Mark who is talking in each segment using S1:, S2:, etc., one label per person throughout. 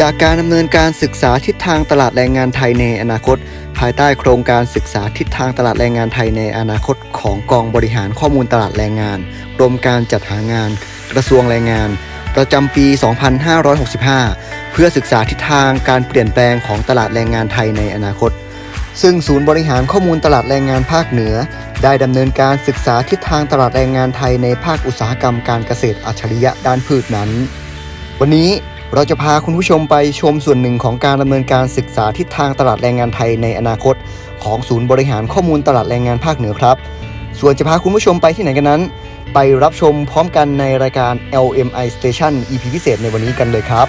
S1: จากการดำเนินการศึกษาทิศทางตลาดแรงงานไทยในอนาคต ภายใต้โครงการศึกษาทิศทางตลาดแรงงานไทยในอนาคต ของกองบริหารข้อมูลตลาดแรงงานกรมการจัดหางาน กระทรวงแรงงาน ประจำปี 2565 เพื่อศึกษาทิศทางการเปลี่ยนแปลงของตลาดแรงงานไทยในอนาคต ซึ่งศูนย์บริหารข้อมูลตลาดแรงงานภาคเหนือ ได้ดำเนินการศึกษาทิศทางตลาดแรงงานไทยในภาคอุตสาหกรรมการเกษตรอัจฉริยะด้านพืชนั้น วันนี้ เราจะพาคุณผู้ชมไปชมส่วนหนึ่งของการดำเนินการศึกษาทิศทางตลาดแรงงานไทยในอนาคต ของศูนย์บริหารข้อมูลตลาดแรงงานภาคเหนือครับ ส่วนจะพาคุณผู้ชมไปที่ไหนกันนั้น ไปรับชมพร้อมกันในรายการ LMI Station EP พิเศษในวันนี้กันเลยครับ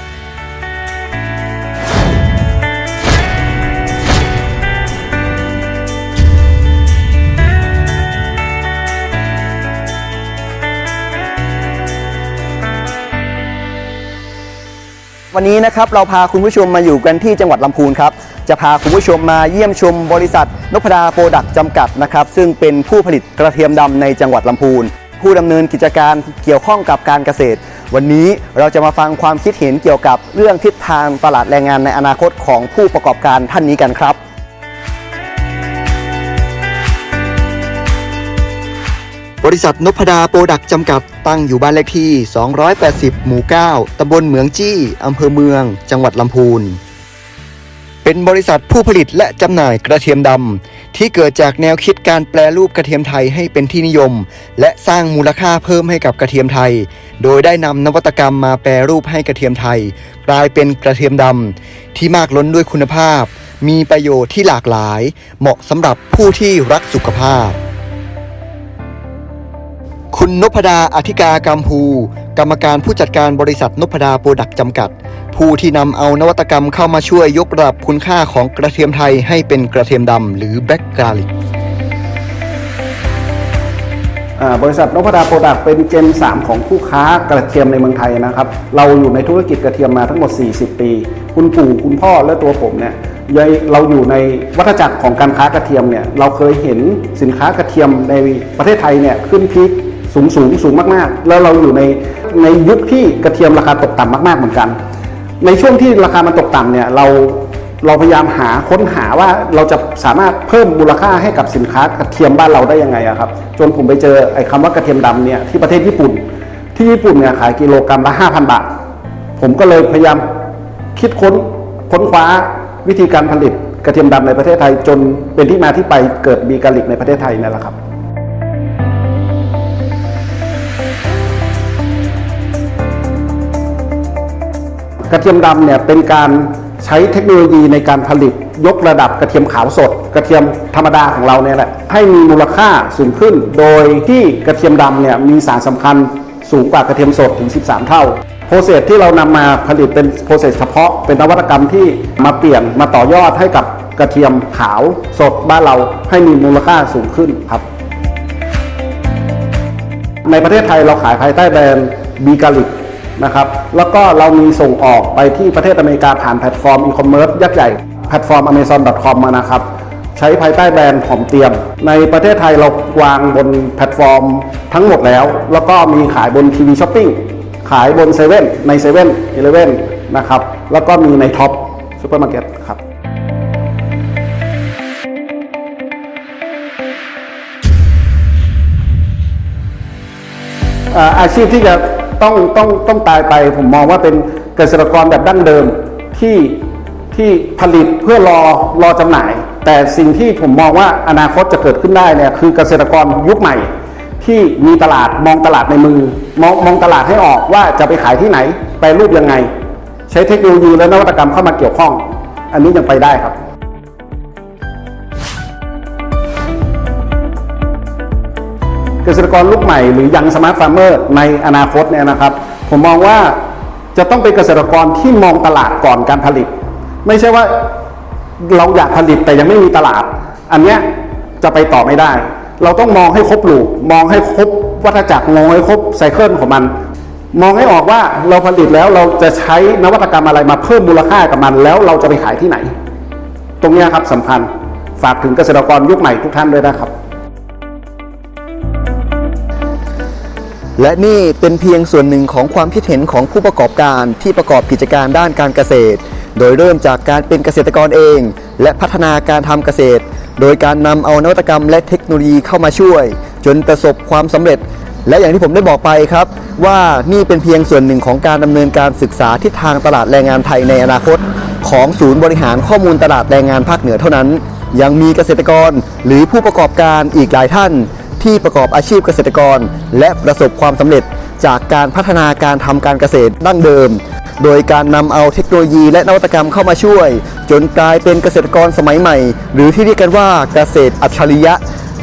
S1: วันนี้นะครับเราพาคุณผู้ชมมาอยู่กันที่จังหวัดลำพูนครับ จะพาคุณผู้ชมมาเยี่ยมชมบริษัทนพดาโปรดักต์จำกัดนะครับซึ่งเป็นผู้ผลิตกระเทียมดำในจังหวัดลำพูน ผู้ดำเนินกิจการเกี่ยวข้องกับการเกษตร วันนี้เราจะมาฟังความคิดเห็นเกี่ยวกับเรื่องทิศทางตลาดแรงงานในอนาคตของผู้ประกอบการท่านนี้กันครับ บริษัทนพดาโปรดักต์จำกัดตั้งอยู่บ้านเลขที่ 280 หมู่ 9 ตำบลเหมืองจี้ อำเภอเมือง จังหวัดลำพูน เป็นบริษัทผู้ผลิตและจำหน่ายกระเทียมดำที่เกิดจากแนวคิดการแปลรูปกระเทียมไทยให้เป็นที่นิยม และสร้างมูลค่าเพิ่มให้กับกระเทียมไทย โดยได้นำนวัตกรรมมาแปรรูปให้กระเทียมไทย กลายเป็นกระเทียมดำที่มากล้นด้วยคุณภาพ มีประโยชน์ที่หลากหลาย เหมาะสำหรับผู้ที่รักสุขภาพ คุณนพดาอธิกากรรมภูกรรมการผู้จัดการบริษัทนพดาโปรดักต์จำกัด ผู้ที่นำเอานวัตกรรมเข้ามาช่วยยกระดับคุณค่าของกระเทียมไทยให้เป็นกระเทียมดำหรือแบล็กกาลิก
S2: อ่าบริษัทนพดาโปรดักต์เป็นเจน 3 ของผู้ค้ากระเทียมในเมืองไทยนะครับ เราอยู่ในธุรกิจกระเทียมมาทั้งหมด 40 ปี คุณปู่คุณพ่อและตัวผมเนี่ยยายเราอยู่ในวัฏจักรของการค้ากระเทียมเนี่ยเราเคยเห็นสินค้ากระเทียมในประเทศไทยเนี่ยขึ้นพีค สูงสูงสูงมากๆ แล้วเราอยู่ในในยุคที่กระเทียมราคาตกต่ำมากๆเหมือนกัน ในช่วงที่ราคามันตกต่ำเนี่ยเราเราพยายามหาค้นหาว่าเราจะสามารถเพิ่มมูลค่าให้กับสินค้ากระเทียมบ้านเราได้ยังไงอะครับ จนผมไปเจอไอ้คำว่ากระเทียมดำเนี่ยที่ประเทศญี่ปุ่น ที่ญี่ปุ่นเนี่ยขายกิโลกรัมละ 5,000 บาท ผมก็เลยพยายามคิดค้นค้นคว้าวิธีการผลิตกระเทียมดำในประเทศไทยจนเป็นที่มาที่ไปเกิดบีกาลิกในประเทศไทยนั่นแหละครับ ระเทียมดำเนี่ยเป็นการใช้เทคโนโลยีในการผลิตยกระดับกระเทียมขาวสด กระเทียมธรรมดาของเราเนี่ยแหละให้มีมูลค่าสูงขึ้น โดยที่กระเทียมดำเนี่ยมีสารสำคัญสูงกว่ากระเทียมสดถึง 13 เท่าโปรเซสที่เรานำมาผลิตเป็นโปรเซสเฉพาะ เป็นนวัตกรรมที่มาเปลี่ยนมาต่อยอดให้กับกระเทียมขาวสดบ้านเราให้มีมูลค่าสูงขึ้นครับ ในประเทศไทยเราขายภายใต้แบรนด์บีกาลิก นะครับ แล้วก็เรามีส่งออกไปที่ประเทศอเมริกาผ่านแพลตฟอร์มอีคอมเมิร์ซยักษ์ใหญ่แพลตฟอร์ม amazon.com มานะครับ ใช้ภายใต้แบรนด์หอมเตรียม ในประเทศไทยเราวางบนแพลตฟอร์มทั้งหมดแล้ว แล้วก็มีขายบนทีวีช้อปปิ้งขายบนเซเว่นในเซเว่นอีเลเว่นนะครับ แล้วก็มีในท็อปซูเปอร์มาร์เก็ตครับอาอาชีพที่จะ ต้องต้องต้องตายไป ผมมองว่าเป็นเกษตรกรแบบดั้งเดิมที่ที่ผลิตเพื่อรอรอจำหน่าย แต่สิ่งที่ผมมองว่าอนาคตจะเกิดขึ้นได้เนี่ยคือเกษตรกรยุคใหม่ ที่มีตลาดมองตลาดในมือ มองมองตลาดให้ออกว่าจะไปขายที่ไหนแปรูปยังไง ใช้เทคโนโลยีและนวัตกรรมเข้ามาเกี่ยวข้อง อันนี้ยังไปได้ครับ เกษตรกรลูกใหม่หรือยังสมาร์ทฟาร์มเมอร์ในอนาคตเนี่ยนะครับ ผมมองว่าจะต้องเป็นเกษตรกรที่มองตลาดก่อนการผลิต ไม่ใช่ว่าเราอยากผลิตแต่ยังไม่มีตลาด อันเนี้ยจะไปต่อไม่ได้ เราต้องมองให้ครบลูกมองให้ครบวัฏจักรมองให้ครบไซเคิลของมัน มองให้ออกว่าเราผลิตแล้วเราจะใช้นวัตกรรมอะไรมาเพิ่มมูลค่ากับมัน แล้วเราจะไปขายที่ไหน ตรงเนี้ยครับสำคัญฝากถึงเกษตรกรยุคใหม่ทุกท่านด้วยนะครับ
S1: และนี่เป็นเพียงส่วนหนึ่งของความคิดเห็นของผู้ประกอบการที่ประกอบกิจการด้านการเกษตร โดยเริ่มจากการเป็นเกษตรกรเอง และพัฒนาการทำเกษตร โดยการนำเอานวัตกรรมและเทคโนโลยีเข้ามาช่วย จนประสบความสำเร็จ และอย่างที่ผมได้บอกไปครับ ว่านี่เป็นเพียงส่วนหนึ่งของการดำเนินการศึกษาทิศทางตลาดแรงงานไทยในอนาคต ของศูนย์บริหารข้อมูลตลาดแรงงานภาคเหนือเท่านั้น ยังมีเกษตรกรหรือผู้ประกอบการอีกหลายท่าน ที่ประกอบอาชีพเกษตรกร และประสบความสำเร็จจากการพัฒนาการทำการเกษตรดั้งเดิม โดยการนำเอาเทคโนโลยีและนวัตกรรมเข้ามาช่วย จนกลายเป็นเกษตรกรสมัยใหม่ หรือที่เรียกกันว่าเกษตรอัจฉริยะ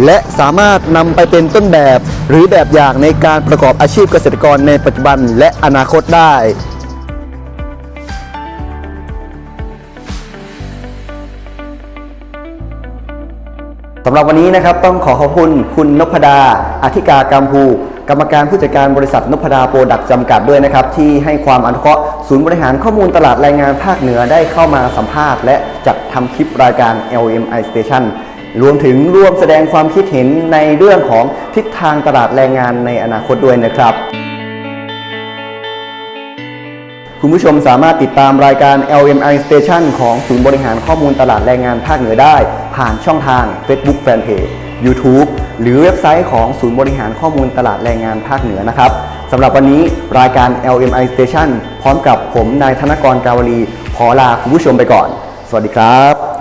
S1: และสามารถนำไปเป็นต้นแบบ หรือแบบอย่างในการประกอบอาชีพเกษตรกรในปัจจุบันและอนาคตได้ สำหรับวันนี้นะครับต้องขอขอบคุณคุณนพดาอธิกากัมพูกรรมการผู้จัดการบริษัทนพดาโปรดักต์จำกัดด้วยนะครับ ที่ให้ความอนุเคราะห์ศูนย์บริหารข้อมูลตลาดแรงงานภาคเหนือได้เข้ามาสัมภาษณ์และจัดทำคลิปรายการ LMI Station รวมถึงร่วมแสดงความคิดเห็นในเรื่องของทิศทางตลาดแรงงานในอนาคตด้วยนะครับ คุณผู้ชมสามารถติดตามรายการ LMI Station ของศูนย์บริหารข้อมูลตลาดแรงงานภาคเหนือได้ ผ่านช่องทาง Facebook Fanpage YouTube หรือเว็บไซต์ของศูนย์บริหารข้อมูลตลาดแรงงานภาคเหนือนะครับสำหรับวันนี้รายการ LMI Station พร้อมกับผมนายธนกรกาวลีขอลาคุณผู้ชมไปก่อน สวัสดีครับ